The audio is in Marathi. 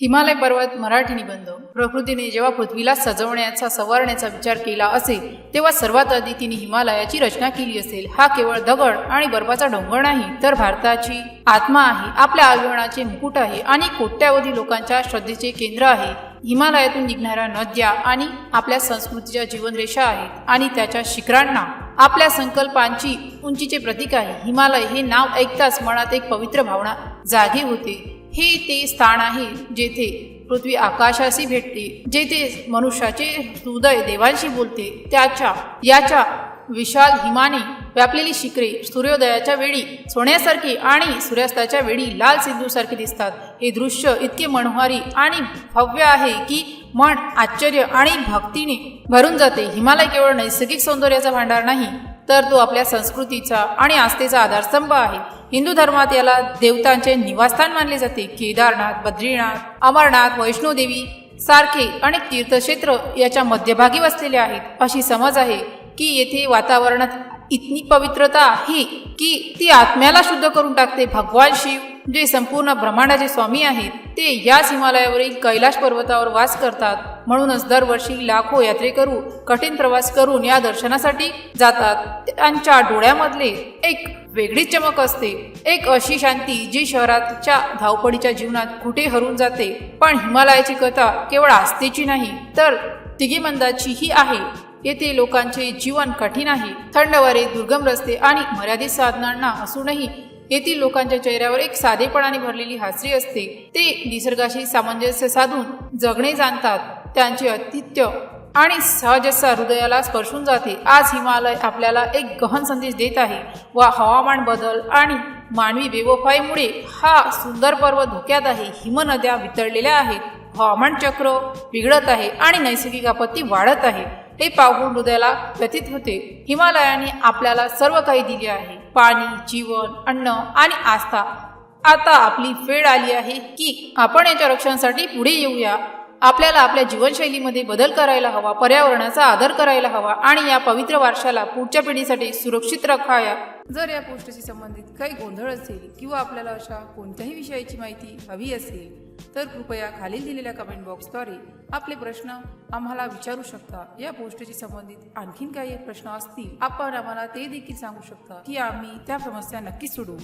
हिमालय पर्वत मराठी निबंध प्रकृतीने जेव्हा पृथ्वीला सजवण्याचा सवारण्याचा विचार केला असेल तेव्हा सर्वात आधी तिने हिमालयाची रचना केली असेल. हा केवळ दगड आणि बर्फाचा डोंगर नाही तर भारताची आत्मा आहे आपल्या आगमनाचे मुकुट आहे आणि कोट्यावधी लोकांच्या श्रद्धेचे केंद्र आहे. हिमालयातून निघणाऱ्या नद्या आणि आपल्या संस्कृतीच्या जीवनरेषा आहेत आणि त्याच्या शिखरांना आपल्या संकल्पांची उंचीचे प्रतीक आहे. हिमालय हे नाव ऐकताच मनात एक पवित्र भावना जागी होते. हे ते स्थान आहे जेथे पृथ्वी आकाशाशी भेटते जेथे मनुष्याचे हृदय देवांशी बोलते. त्याच्या याच्या विशाल हिमाने व्यापलेली शिखरे सूर्योदयाच्या वेळी सोन्यासारखी आणि सूर्यास्ताच्या वेळी लाल सिंधूसारखे दिसतात. हे दृश्य इतके मनोहारी आणि भव्य आहे की मन आश्चर्य आणि भक्तीने भरून जाते. हिमालय केवळ नैसर्गिक सौंदर्याचा भांडार नाही तर तो आपल्या संस्कृतीचा आणि आस्थेचा आधारस्तंभ आहे. हिंदू धर्मात याला देवतांचे निवासस्थान मानले जाते. केदारनाथ बद्रीनाथ अमरनाथ वैष्णोदेवी सारखे अनेक तीर्थक्षेत्र याच्या मध्यभागी वसलेले आहेत. अशी समज आहे की येथे वातावरणात इतनी पवित्रता आहे की ती आत्म्याला शुद्ध करून टाकते. भगवान शिव जे संपूर्ण ब्रह्मांडाचे स्वामी आहेत ते याच हिमालयावरील कैलाश पर्वतावर वास करतात. म्हणूनच दरवर्षी लाखो यात्रेकरू कठीण प्रवास करून या दर्शनासाठी जातात. त्यांच्या डोळ्यामधले एक वेगळीच चमक असते. एक अशी शांती जी शहराच्या धावपळीच्या जीवनात कुठे हरून जाते. पण हिमालयाची कथा केवळ आस्थेची नाही तर तिघीमंदाचीही आहे. येथे लोकांचे जीवन कठीण आहे. थंड वारे दुर्गम रस्ते आणि मर्यादित साधनांना असूनही येथील लोकांच्या चेहऱ्यावर एक साधेपणाने भरलेली हासरी असते. ते निसर्गाशी सामंजस्य साधून जगणे जाणतात. त्यांचे अतिथ्य आणि सहजसा हृदयाला स्पर्शून जाते. आज हिमालय आपल्याला एक गहन संदेश देत आहे. व हवामान बदल आणि मानवी बेवफाईमुळे हा सुंदर पर्वत धोक्यात आहे. हिमनद्या वितळलेल्या आहेत. हवामान चक्र बिघडत आहे आणि नैसर्गिक आपत्ती वाढत आहे. हे पाहून हृदयाला व्यथित होते. हिमालयाने आपल्याला सर्व काही दिले आहे. पाणी जीवन अन्न आणि आस्था. आता आपली वेळ आली आहे की आपण याच्या रक्षणासाठी पुढे येऊया. आपल्याला आपल्या जीवनशैलीमध्ये बदल करायला हवा पर्यावरणाचा आदर करायला हवा आणि या पवित्र वारशाला पुढच्या पिढीसाठी सुरक्षित राखाया जर या पोस्टशी संबंधित काही गोंधळ असेल किंवा आपल्याला अशा कोणत्याही विषयाची माहिती हवी असेल तर कृपया खालील दिलेल्या कमेंट बॉक्सद्वारे आपले प्रश्न आम्हाला विचारू शकता. या पोस्टशी संबंधित आणखीन काही प्रश्न असतील आपण आम्हाला ते देखील सांगू शकता की आम्ही त्या समस्या नक्कीच सोडवू.